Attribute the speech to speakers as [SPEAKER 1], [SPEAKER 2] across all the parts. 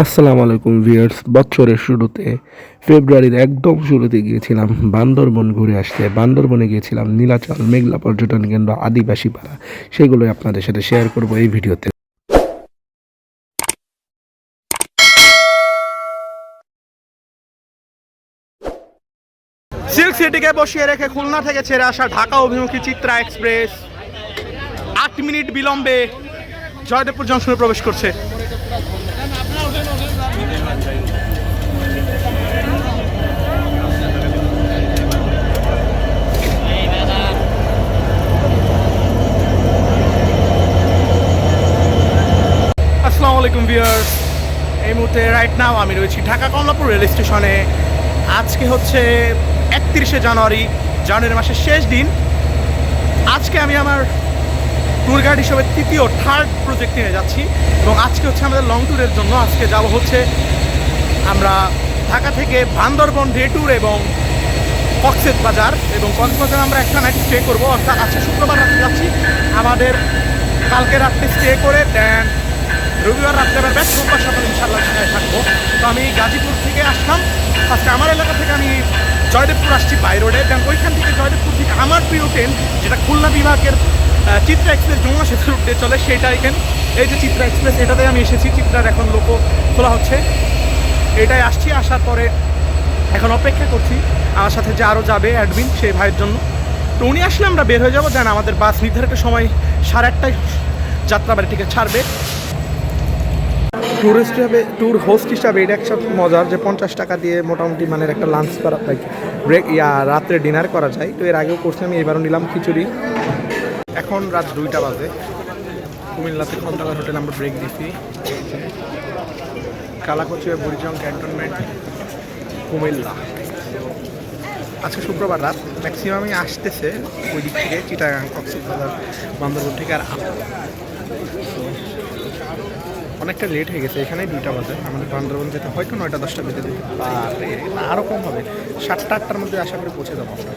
[SPEAKER 1] আসসালামু আলাইকুম ভিউয়ার্স বছরের শুরুতে, ফেব্রুয়ারির একদম শুরুতে গিয়েছিলাম বান্দরবন ঘুরে আসতে। বান্দরবনে গিয়েছিলাম নীলাচল, মেঘলা পর্যটন কেন্দ্র আদিবাসী পাড়া সেগুলোই আপনাদের সাথে শেয়ার করব এই ভিডিওতে।
[SPEAKER 2] সিল্ক সিটিকে বসিয়ে রেখে খুলনা থেকে ছেড়ে আসা ঢাকা অভিমুখী চিত্রা এক্সপ্রেস। আট মিনিট বিলম্বে জয়দেবপুর জংশনে প্রবেশ করছে। আলাইকুম ভিউয়ার্স। এই মুহূর্তে রাইট নাও আমি রয়েছি ঢাকা কমলাপুর রেল স্টেশনে। আজকে হচ্ছে একত্রিশে জানুয়ারি জানুয়ারি মাসের শেষ দিন। আজকে আমি আমার ট্যুর গাইড হিসেবে তৃতীয় থার্ড প্রজেক্ট নিয়ে যাচ্ছি এবং আজকে হচ্ছে আমাদের লং ট্যুরের জন্য আজকে যাব হচ্ছে আমরা ঢাকা থেকে বান্দরবন ডে ট্যুর এবং কক্সেস বাজার। এবং কক্সবাজার আমরা একটা নাইট স্টে করব। অর্থাৎ আজকে শুক্রবার রাত্রে যাচ্ছি। আমাদের কালকে রাত্রে স্টে করে দেন রবিবার রাত্রে আবার ব্যাক সোমবার সকালে ইনশাল্লাহ ঢাকায় থাকব। তো আমি গাজীপুর থেকে আসলাম। ফার্স্টে আমার এলাকা থেকে আমি জয়দেবপুর আসছি বাই রোডে। দেন ওইখান থেকে জয়দেবপুর থেকে আমার প্রিয় ট্রেন, যেটা খুলনা বিভাগের চিত্রা এক্সপ্রেস যমুনা সেতু রুটে চলে সেটা এখানে। এই যে চিত্রা এক্সপ্রেস এটাতে আমি এসেছি। চিত্রার এখন লোকো খোলা হচ্ছে। এটাই আসছি, আসার পরে এখন অপেক্ষা করছি। আমার সাথে যে আরও যাবে অ্যাডমিন সেই ভাইয়ের জন্য। তো উনি আসলে আমরা বের হয়ে যাব। দেন আমাদের বাস নির্ধারিত সময় সাড়ে আটটায় যাত্রাবাড়ি থেকে ছাড়বে। ট্যুরিস্ট হিসাবে ট্যুর হোস্ট হিসাবে এটা একটা মজার যে পঞ্চাশ টাকা দিয়ে মোটামুটি মানে একটা লাঞ্চ করা ব্রেক ইয়া, রাত্রে ডিনার করা যায়। তো এর আগেও করছি আমি, এবারও নিলাম খিচুড়ি। এখন রাত দুইটা বাজে। কুমিল্লাতে খন্দকার হোটেল আমরা ব্রেক দিছি। কালাকচি বুড়িচং ক্যান্টনমেন্ট কুমিল্লা। আজকে শুক্রবার রাত। ম্যাক্সিমামই আসতেছে ওই দিক থেকে, চিটাগাং, কক্সবাজার, বান্দরবন থেকে আর অনেকটা লেট হয়ে গেছে, এখানেই দুইটা বাজে। আমাদের বান্দরবন যেতে হয়তো নয়টা দশটা বেজে যেতে আরও কম হবে। সাতটা আটটার মধ্যে আশা করে পৌঁছে যাব আমরা।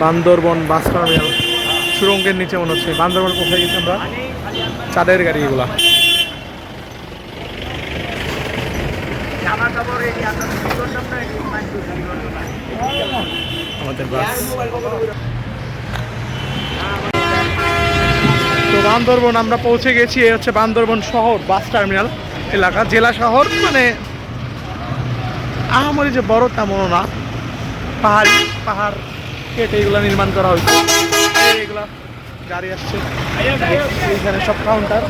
[SPEAKER 2] বান্দরবন বাস টার্মিনাল সুরঙ্গের নিচে মনে হচ্ছে। বান্দরবন কোথায় গেছি আমরা। চাঁদের গাড়ি এগুলা। তো বান্দরবন আমরা পৌঁছে গেছি হচ্ছে বান্দরবন শহর, বাস টার্মিনাল এলাকা, জেলা শহর মানে আহামরি যে বড় তেমনও না। পাহাড়ি, পাহাড়। কেটে এগুলো নির্মাণ করা হয়েছে। এগুলা গাড়ি আসছে। এইখানে সব কাউন্টার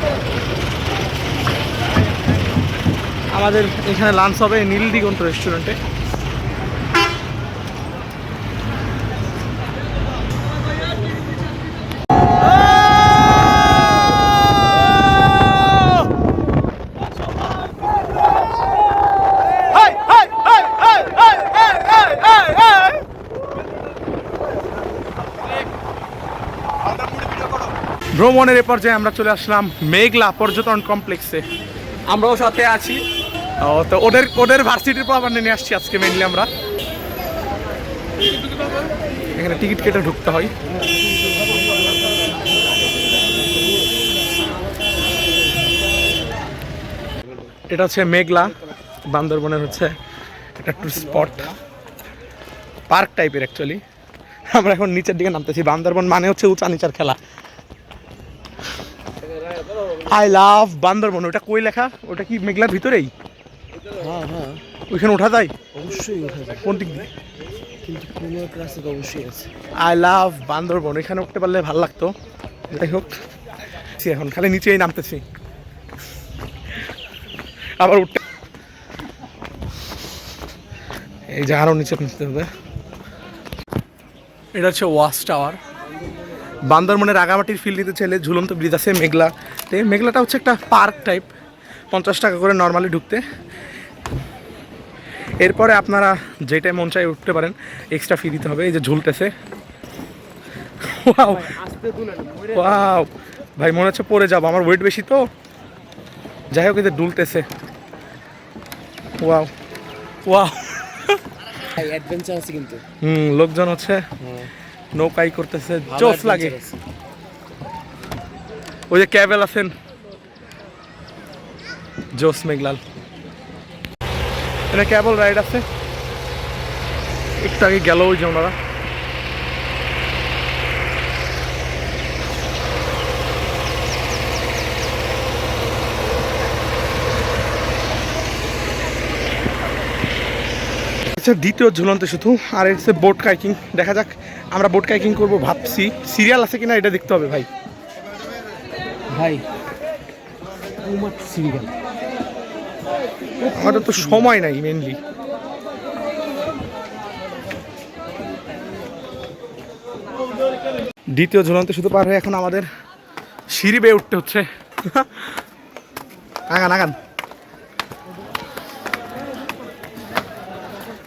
[SPEAKER 2] আমাদের এখানে লাঞ্চ হবে নীল দিগন্ত রেস্টুরেন্টে ভ্রমণের এ পর্যায়ে আমরা চলে আসলাম মেঘলা পর্যটন কমপ্লেক্সে। আমরাও সাথে আছি। তো ওদের ওদের ভার্সিটির পাবার নিয়ে আসছি আজকে মেনলি আমরা। এখানে টিকিট কেটে ঢুকতে হয়। এটা হচ্ছে মেঘলা বান্দরবনের হচ্ছে একটা টুরিস্ট স্পট পার্ক টাইপের অ্যাকচুয়ালি আমরা এখন নিচের দিকে নামতেছি। বান্দরবন মানে হচ্ছে উঁচা নিচার খেলা। আই লাভ বান্দরবন ওটা কই লেখা? ওটা কি মেঘলার ভিতরেই?
[SPEAKER 3] হ্যাঁ হ্যাঁ
[SPEAKER 2] ওইখানে ওঠা যায়?
[SPEAKER 3] অবশ্যই ওঠা যায়।
[SPEAKER 2] কোন দিক দিয়ে?
[SPEAKER 3] কিন্তু কোনো ক্লাসে অবশ্যই আছে।
[SPEAKER 2] আই লাভ বান্দরবন এখানে উঠতে পারলে ভালো লাগতো। যাই হোক এখন খালি নিচেই নামতেছি। আবার উঠতে এই যে আরও নিচে নামতে হবে। এটা হচ্ছে ওয়াচ টাওয়ার। বান্দরবনের রাগামাটির ফিল্ড দিতে চাইলে ঝুলন্ত ব্রিজ আছে মেঘলাতে মেঘলাটা হচ্ছে একটা পার্ক টাইপ পঞ্চাশ টাকা করে নর্মালি ঢুকতে। এরপরে আপনারা যেটাই মন চাই উঠতে পারেন এক্সট্রা ফি দিতে হবে। এই যে ঝুলতেছে। ওয়াও ওয়াও ভাই মনে হচ্ছে পড়ে যাব। আমার ওয়েট বেশি তো। যাই হোক এই যে দুলতেছে ওয়াও ওয়াও
[SPEAKER 3] অ্যাডভেঞ্চার আছে কিন্তু।
[SPEAKER 2] হুম লোকজন হচ্ছে।
[SPEAKER 3] হ্যাঁ।
[SPEAKER 2] নৌকাই করতেছে জোস লাগে। ওই যে ক্যাবেল আছেন। জোস মেঘলাল। এটা ক্যাবল রাইড আছে। একটু আগে গেল ওই যে ওনারা। আচ্ছা দ্বিতীয় ঝুলন্ত শুধু আর হচ্ছে বোট কাইকিং দেখা যাক। আমরা বোট কাইকিং করব ভাবছি। সিরিয়াল আছে কিনা এটা দেখতে হবে ভাই।
[SPEAKER 3] ভাই সিরিয়াল
[SPEAKER 2] আমাদের তো সময় নাই মেনলি দ্বিতীয় ঝুলন্ত শুধু পার হয়ে এখন আমাদের সিঁড়ি বেয়ে উঠতে হচ্ছে। আগান আগান।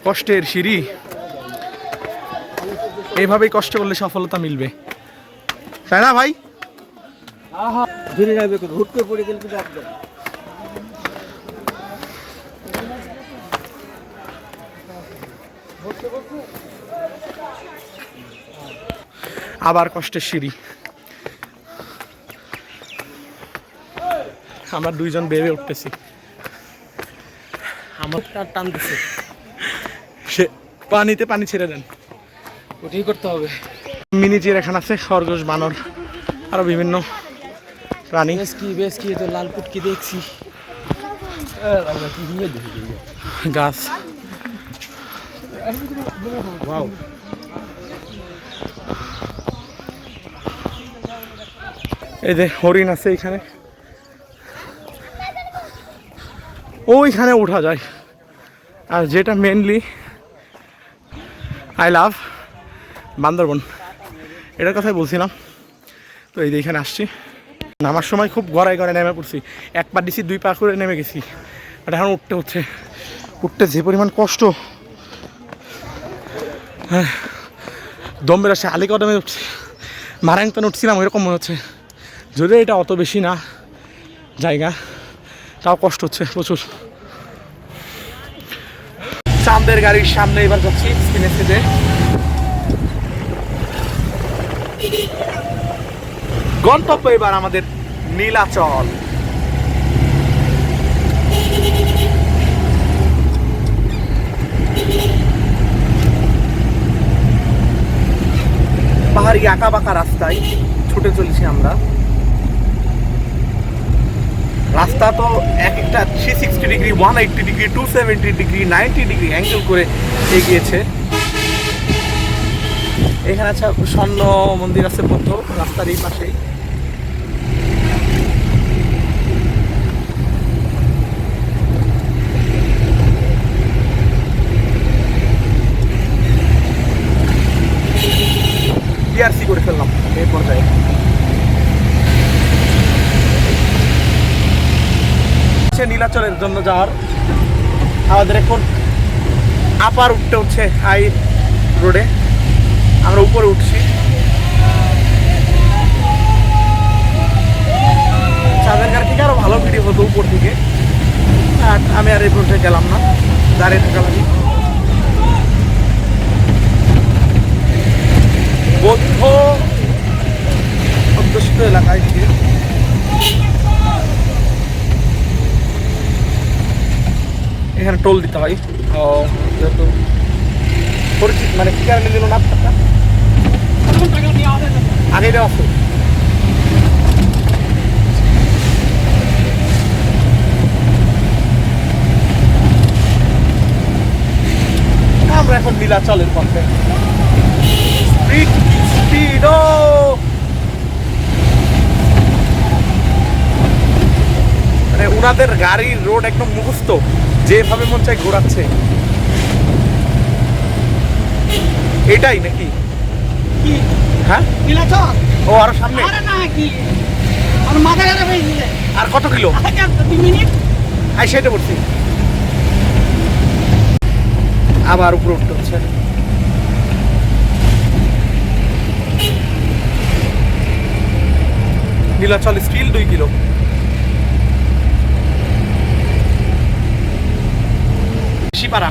[SPEAKER 2] কষ্টের সিঁড়ি। এইভাবেই কষ্ট করলে সফলতা মিলবে। তাই না ভাই? আবার কষ্টের সিঁড়ি। আমরা দুইজন বেড়ে উঠতেছি।
[SPEAKER 3] আমার টানতেছে।
[SPEAKER 2] সে পানিতে পানি ছেড়ে দেন।
[SPEAKER 3] ওটাই করতে হবে।
[SPEAKER 2] মিনি চিড়িয়াখানা আছে খরগোশ বানর আরও বিভিন্ন প্রাণী।
[SPEAKER 3] বেশ কি বেশ কি তো লাল পুটকি দেখছি।
[SPEAKER 2] গাছ।
[SPEAKER 3] ওয়াও
[SPEAKER 2] এই যে হরিণ আছে এখানে। ওইখানে ওঠা যায়। আর যেটা মেনলি আই লাভ বান্দরবন। এটার কথাই বলছিলাম। তো এই যে এখানে আসছি। নামার সময় খুব গড়াই গড়াই নেমে পড়ছি। এক পা দিছি দুই পা করে নেমে গেছি। আর এখন উঠতে হচ্ছে। উঠতে যে পরিমাণ কষ্ট। হ্যাঁ, দম বেরোচ্ছে আলি কদমে উঠছি। মারাংতন উঠছিলাম ওইরকম মনে হচ্ছে। যদিও এটা অত বেশি না জায়গা তাও কষ্ট হচ্ছে প্রচুর। চাঁদের গাড়ির সামনে এবার যাচ্ছি স্ক্রিনে যে। গন্তব্য এবার আমাদের নীলাচল। পাহাড়ি আঁকা বাঁকা রাস্তায় ছুটে চলেছি আমরা। রাস্তা তো এক একটা three sixty degree one eighty degree two seventy degree ninety degree angle করে এগিয়েছে। এখানে আছে স্বর্ণ মন্দির আছে বৌদ্ধ, রাস্তার এই পাশেই। পিআরসি করে ফেললাম, এই পর্যায়ে। নীলাচলের জন্য যাওয়ার আমাদের এখন আপার উঠতে হচ্ছে হাই রোডে উপরে উঠছি। চাঁদের গাড়ি থেকে আরও ভালো ভিডিও হতো উপর থেকে। আর আমি আর এই পর্যন্ত গেলাম না, দাঁড়িয়ে থাকা লাগি বৌদ্ধ অধ্যুষিত এলাকায় থেকে এখানে টোল দিতে হয়। যেহেতু পরিচিত মানে কি কারণে দিল না আগে দেওয়া আছে আমরা এখন নীলাচলের পথে। স্পিড স্পিড মানে ওনাদের গাড়ির রোড একদম মুখস্থ, যেভাবে মন চাই ঘোরাচ্ছে। এটাই নাকি?
[SPEAKER 3] কি?
[SPEAKER 2] হ্যাঁ?
[SPEAKER 3] নীলাচল
[SPEAKER 2] ও আরও সামনে।
[SPEAKER 3] আরে না কি? মাথা
[SPEAKER 2] আর কত কিলো?
[SPEAKER 3] দুই মিনিট।
[SPEAKER 2] আই সেটা বলছি আবার উপরে উঠতে হচ্ছে। নীলাচল স্টিল দুই কিলো।
[SPEAKER 3] পাড়া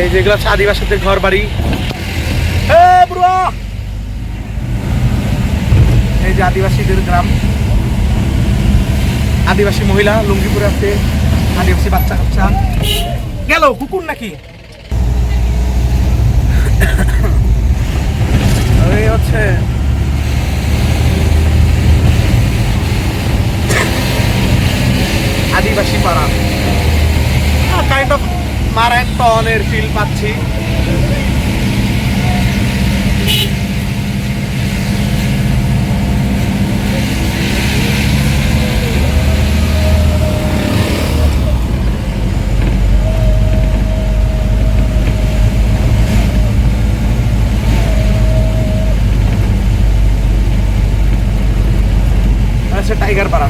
[SPEAKER 2] এই যেগুলো হচ্ছে আদিবাসীদের ঘর বাড়ি এই যে আদিবাসীদের গ্রাম। আদিবাসী মহিলা লুঙ্গিপুরে আছে, আদিবাসী বাচ্চা কাচ্চা। গেল কুকুর নাকি? এই হচ্ছে আদিবাসী পাড়া। কাইন্ড অফ মারায়ণ ফিল পাচ্ছি। আচ্ছা টাইগার পাড়া।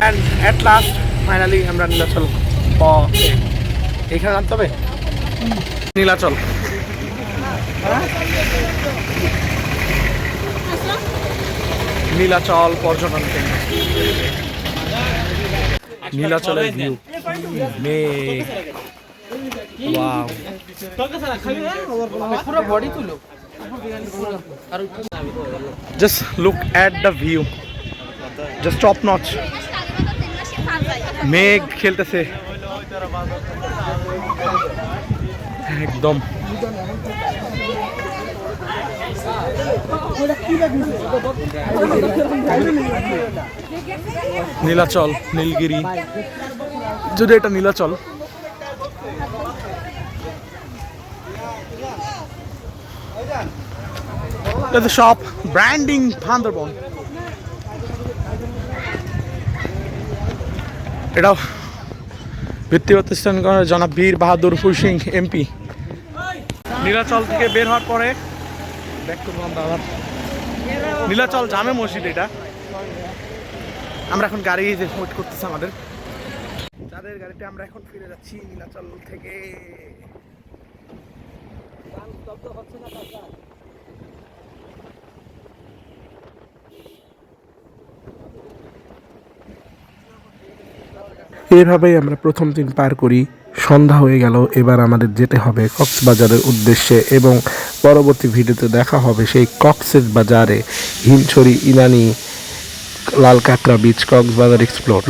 [SPEAKER 2] অ্যান্ড অ্যাট লাস্ট ফাইনালি আমরা নীলাচল এখানে জানতে হবে? নীলাচল। নীলাচল পর্যটন কেন্দ্র। নীলাচলের ভিউ মেঘ। ওয়াও
[SPEAKER 3] পুরো বডি তুলো
[SPEAKER 2] just look at the view just top notch মেঘ খেলতেছে। একদম। নীলাচল, নীলগিরি। যদি এটা Nilachal. There's a shop branding Bandarbon. এটাও ভিত্তি প্রতিষ্ঠান জনাব বীর বাহাদুর ফুল সিং এমপি। নীলাচল থেকে বের হওয়ার পরে ব্যাক করব আমরা আবার। নীলাচল জামে মসজিদ এটা। আমরা এখন গাড়ি ওয়েট করতেছি আমাদের। যাদের গাড়িতে আমরা এখন ফিরে যাচ্ছি নীলাচল থেকে।
[SPEAKER 1] এভাবেই আমরা প্রথম দিন পার করি। সন্ধ্যা হয়ে গেল, এবার আমাদের যেতে হবে কক্সবাজারের উদ্দেশ্যে এবং পরবর্তী ভিডিওতে দেখা হবে সেই কক্সের বাজারে হিমছড়ি, ইনানি লাল কাঁকড়া বিচ কক্সবাজার এক্সপ্লোর